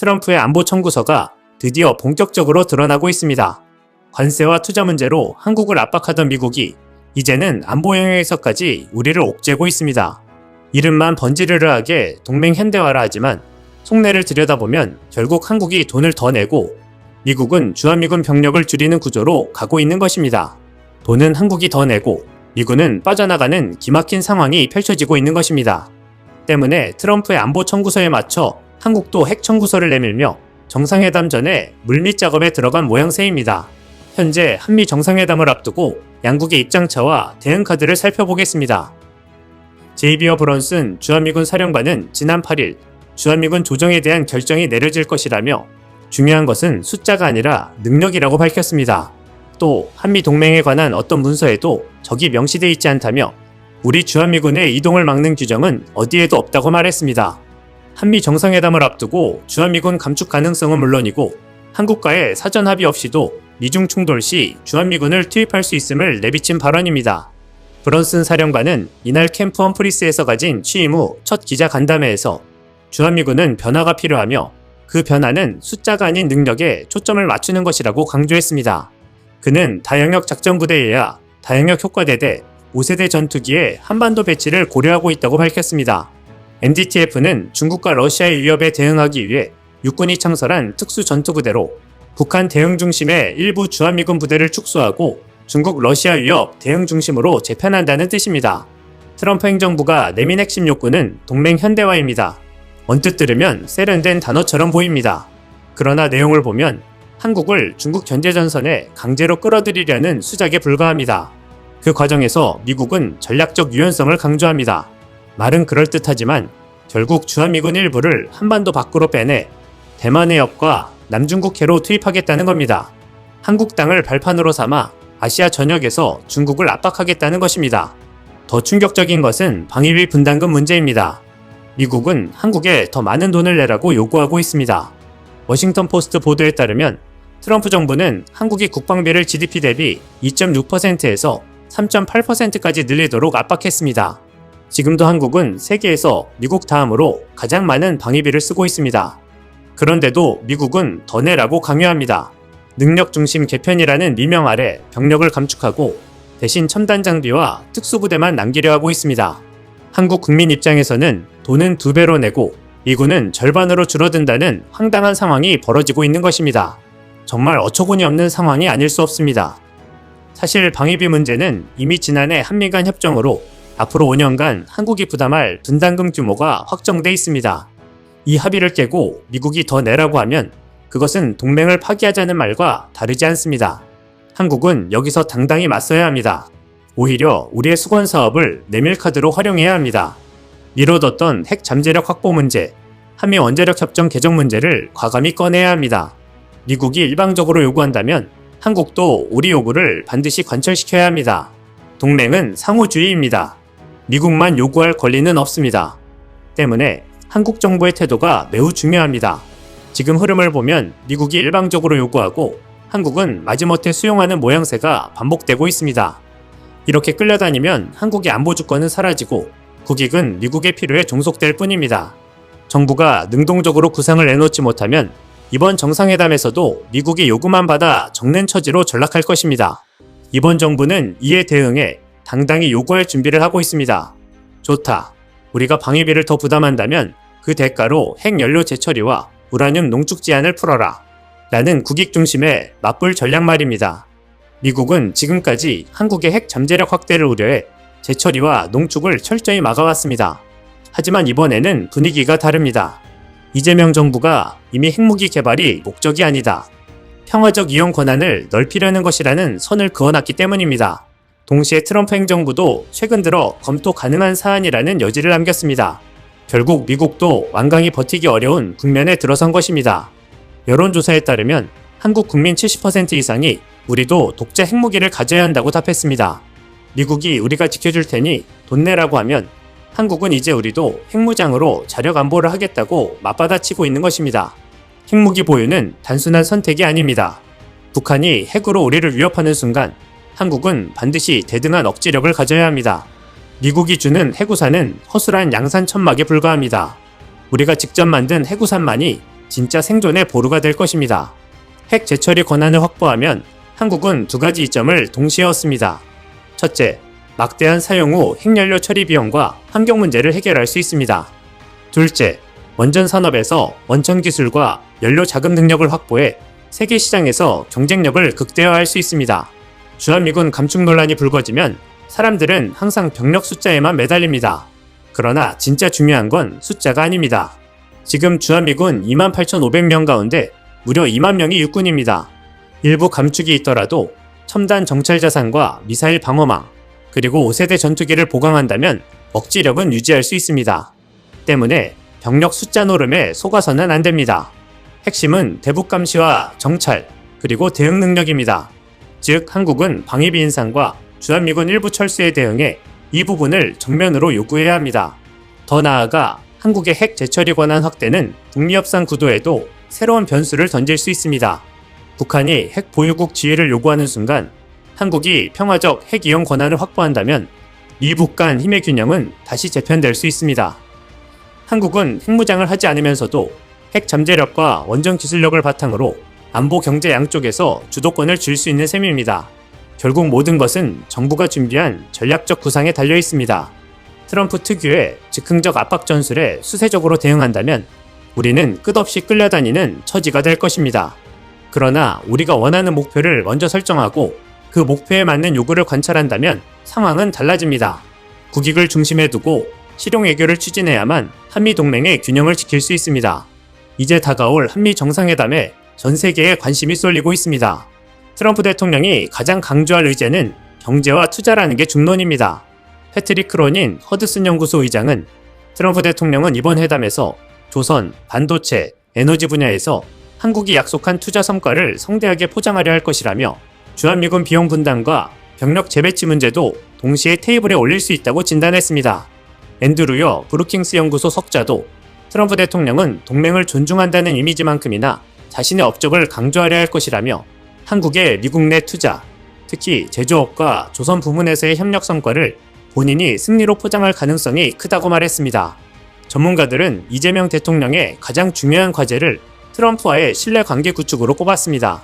트럼프의 안보 청구서가 드디어 본격적으로 드러나고 있습니다. 관세와 투자 문제로 한국을 압박하던 미국이 이제는 안보 영역에서까지 우리를 옥죄고 있습니다. 이름만 번지르르하게 동맹 현대화라 하지만 속내를 들여다보면 결국 한국이 돈을 더 내고 미국은 주한미군 병력을 줄이는 구조로 가고 있는 것입니다. 돈은 한국이 더 내고 미군은 빠져나가는 기막힌 상황이 펼쳐지고 있는 것입니다. 때문에 트럼프의 안보 청구서에 맞춰 한국도 핵 청구서를 내밀며 정상회담 전에 물밑 작업에 들어간 모양새입니다. 현재 한미 정상회담을 앞두고 양국의 입장차와 대응 카드를 살펴보겠습니다. 제이비어 브런슨 주한미군 사령관은 지난 8일 주한미군 조정에 대한 결정이 내려질 것이라며 중요한 것은 숫자가 아니라 능력이라고 밝혔습니다. 또 한미 동맹에 관한 어떤 문서에도 적이 명시돼 있지 않다며 우리 주한미군의 이동을 막는 규정은 어디에도 없다고 말했습니다. 한미 정상회담을 앞두고 주한미군 감축 가능성은 물론이고 한국과의 사전 합의 없이도 미중 충돌 시 주한미군을 투입할 수 있음을 내비친 발언입니다. 브런슨 사령관은 이날 캠프 험프리스에서 가진 취임 후 첫 기자 간담회에서 주한미군은 변화가 필요하며 그 변화는 숫자가 아닌 능력에 초점을 맞추는 것이라고 강조했습니다. 그는 다영역 작전부대에야 다영역 효과대대 5세대 전투기의 한반도 배치를 고려하고 있다고 밝혔습니다. NDTF는 중국과 러시아의 위협에 대응하기 위해 육군이 창설한 특수 전투부대로 북한 대응 중심의 일부 주한미군 부대를 축소하고 중국 러시아 위협 대응 중심으로 재편한다는 뜻입니다. 트럼프 행정부가 내민 핵심 욕구는 동맹 현대화입니다. 언뜻 들으면 세련된 단어처럼 보입니다. 그러나 내용을 보면 한국을 중국 견제전선에 강제로 끌어들이려는 수작에 불과합니다. 그 과정에서 미국은 전략적 유연성을 강조합니다. 말은 그럴듯하지만 결국 주한미군 일부를 한반도 밖으로 빼내 대만 해협과 남중국해로 투입하겠다는 겁니다. 한국 땅을 발판으로 삼아 아시아 전역에서 중국을 압박하겠다는 것입니다. 더 충격적인 것은 방위비 분담금 문제입니다. 미국은 한국에 더 많은 돈을 내라고 요구하고 있습니다. 워싱턴 포스트 보도에 따르면 트럼프 정부는 한국이 국방비를 GDP 대비 2.6%에서 3.8%까지 늘리도록 압박했습니다. 지금도 한국은 세계에서 미국 다음으로 가장 많은 방위비를 쓰고 있습니다. 그런데도 미국은 더 내라고 강요합니다. 능력 중심 개편이라는 미명 아래 병력을 감축하고 대신 첨단 장비와 특수부대만 남기려 하고 있습니다. 한국 국민 입장에서는 돈은 두 배로 내고 미군은 절반으로 줄어든다는 황당한 상황이 벌어지고 있는 것입니다. 정말 어처구니 없는 상황이 아닐 수 없습니다. 사실 방위비 문제는 이미 지난해 한미 간 협정으로 앞으로 5년간 한국이 부담할 분담금 규모가 확정돼 있습니다. 이 합의를 깨고 미국이 더 내라고 하면 그것은 동맹을 파기하자는 말과 다르지 않습니다. 한국은 여기서 당당히 맞서야 합니다. 오히려 우리의 수건 사업을 내밀카드로 활용해야 합니다. 미뤄뒀던 핵 잠재력 확보 문제, 한미 원자력 협정 개정 문제를 과감히 꺼내야 합니다. 미국이 일방적으로 요구한다면 한국도 우리 요구를 반드시 관철시켜야 합니다. 동맹은 상호주의입니다. 미국만 요구할 권리는 없습니다. 때문에 한국 정부의 태도가 매우 중요합니다. 지금 흐름을 보면 미국이 일방적으로 요구하고 한국은 마지못해 수용하는 모양새가 반복되고 있습니다. 이렇게 끌려다니면 한국의 안보 주권은 사라지고 국익은 미국의 필요에 종속될 뿐입니다. 정부가 능동적으로 구상을 내놓지 못하면 이번 정상회담에서도 미국이 요구만 받아 적는 처지로 전락할 것입니다. 이번 정부는 이에 대응해 당당히 요구할 준비를 하고 있습니다. 좋다. 우리가 방위비를 더 부담한다면 그 대가로 핵연료 재처리와 우라늄 농축 제한을 풀어라. 라는 국익 중심의 맞불 전략 말입니다. 미국은 지금까지 한국의 핵 잠재력 확대를 우려해 재처리와 농축을 철저히 막아왔습니다. 하지만 이번에는 분위기가 다릅니다. 이재명 정부가 이미 핵무기 개발이 목적이 아니다. 평화적 이용 권한을 넓히려는 것이라는 선을 그어놨기 때문입니다. 동시에 트럼프 행정부도 최근 들어 검토 가능한 사안이라는 여지를 남겼습니다. 결국 미국도 완강히 버티기 어려운 국면에 들어선 것입니다. 여론조사에 따르면 한국 국민 70% 이상이 우리도 독재 핵무기를 가져야 한다고 답했습니다. 미국이 우리가 지켜줄 테니 돈 내라고 하면 한국은 이제 우리도 핵무장으로 자력 안보를 하겠다고 맞받아치고 있는 것입니다. 핵무기 보유는 단순한 선택이 아닙니다. 북한이 핵으로 우리를 위협하는 순간 한국은 반드시 대등한 억지력을 가져야 합니다. 미국이 주는 해구산은 허술한 양산 천막에 불과합니다. 우리가 직접 만든 해구산만이 진짜 생존의 보루가 될 것입니다. 핵 재처리 권한을 확보하면 한국은 두 가지 이점을 동시에 얻습니다. 첫째, 막대한 사용 후 핵연료 처리 비용과 환경 문제를 해결할 수 있습니다. 둘째, 원전 산업에서 원천 기술과 연료 자금 능력을 확보해 세계 시장에서 경쟁력을 극대화할 수 있습니다. 주한미군 감축 논란이 불거지면 사람들은 항상 병력 숫자에만 매달립니다. 그러나 진짜 중요한 건 숫자가 아닙니다. 지금 주한미군 28,500명 가운데 무려 2만 명이 육군입니다. 일부 감축이 있더라도 첨단 정찰 자산과 미사일 방어망, 그리고 5세대 전투기를 보강한다면 억지력은 유지할 수 있습니다. 때문에 병력 숫자 노름에 속아서는 안 됩니다. 핵심은 대북 감시와 정찰, 그리고 대응 능력입니다. 즉, 한국은 방위비 인상과 주한미군 일부 철수에 대응해 이 부분을 정면으로 요구해야 합니다. 더 나아가 한국의 핵 재처리 권한 확대는 북미 협상 구도에도 새로운 변수를 던질 수 있습니다. 북한이 핵 보유국 지위를 요구하는 순간 한국이 평화적 핵 이용 권한을 확보한다면 미북 간 힘의 균형은 다시 재편될 수 있습니다. 한국은 핵무장을 하지 않으면서도 핵 잠재력과 원전 기술력을 바탕으로 안보 경제 양쪽에서 주도권을 쥘 수 있는 셈입니다. 결국 모든 것은 정부가 준비한 전략적 구상에 달려 있습니다. 트럼프 특유의 즉흥적 압박 전술에 수세적으로 대응한다면 우리는 끝없이 끌려다니는 처지가 될 것입니다. 그러나 우리가 원하는 목표를 먼저 설정하고 그 목표에 맞는 요구를 관찰한다면 상황은 달라집니다. 국익을 중심에 두고 실용 외교를 추진해야만 한미 동맹의 균형을 지킬 수 있습니다. 이제 다가올 한미 정상회담에 전 세계에 관심이 쏠리고 있습니다. 트럼프 대통령이 가장 강조할 의제는 경제와 투자라는 게 중론입니다. 패트릭 크로닌 허드슨 연구소 의장은 트럼프 대통령은 이번 회담에서 조선, 반도체, 에너지 분야에서 한국이 약속한 투자 성과를 성대하게 포장하려 할 것이라며 주한미군 비용 분담과 병력 재배치 문제도 동시에 테이블에 올릴 수 있다고 진단했습니다. 앤드루여 브루킹스 연구소 석자도 트럼프 대통령은 동맹을 존중한다는 이미지만큼이나 자신의 업적을 강조하려 할 것이라며 한국의 미국 내 투자, 특히 제조업과 조선 부문에서의 협력 성과를 본인이 승리로 포장할 가능성이 크다고 말했습니다. 전문가들은 이재명 대통령의 가장 중요한 과제를 트럼프와의 신뢰 관계 구축으로 꼽았습니다.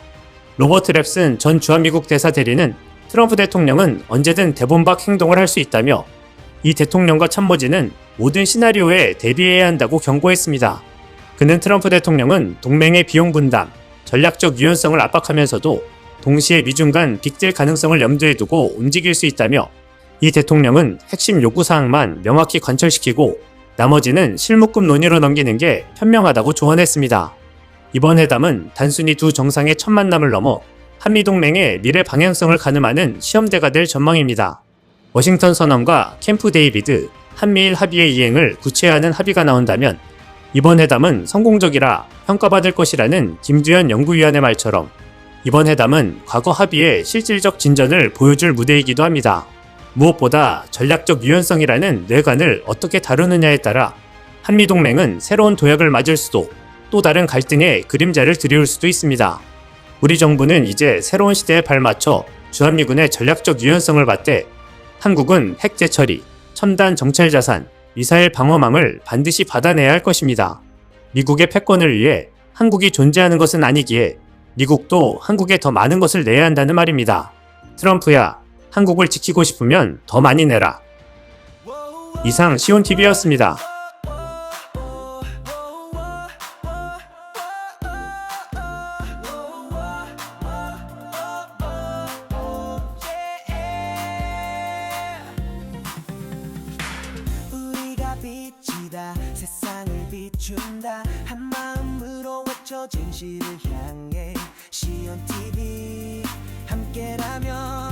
로버트 랩슨 전 주한미국 대사 대리는 트럼프 대통령은 언제든 대본박 행동을 할 수 있다며 이 대통령과 참모진은 모든 시나리오에 대비해야 한다고 경고했습니다. 그는 트럼프 대통령은 동맹의 비용 분담, 전략적 유연성을 압박하면서도 동시에 미중 간 빅딜 가능성을 염두에 두고 움직일 수 있다며 이 대통령은 핵심 요구사항만 명확히 관철시키고 나머지는 실무급 논의로 넘기는 게 현명하다고 조언했습니다. 이번 회담은 단순히 두 정상의 첫 만남을 넘어 한미동맹의 미래 방향성을 가늠하는 시험대가 될 전망입니다. 워싱턴 선언과 캠프 데이비드, 한미일 합의의 이행을 구체화하는 합의가 나온다면 이번 회담은 성공적이라 평가받을 것이라는 김두현 연구위원의 말처럼 이번 회담은 과거 합의의 실질적 진전을 보여줄 무대이기도 합니다. 무엇보다 전략적 유연성이라는 뇌관을 어떻게 다루느냐에 따라 한미동맹은 새로운 도약을 맞을 수도 또 다른 갈등의 그림자를 드리울 수도 있습니다. 우리 정부는 이제 새로운 시대에 발맞춰 주한미군의 전략적 유연성을 받되 한국은 핵 재 처리, 첨단 정찰 자산, 미사일 방어망을 반드시 받아내야 할 것입니다. 미국의 패권을 위해 한국이 존재하는 것은 아니기에 미국도 한국에 더 많은 것을 내야 한다는 말입니다. 트럼프야, 한국을 지키고 싶으면 더 많이 내라. 이상 시온TV였습니다. 비춘다. 한 마음으로 외쳐 진실을 향해. 시온 TV 함께라면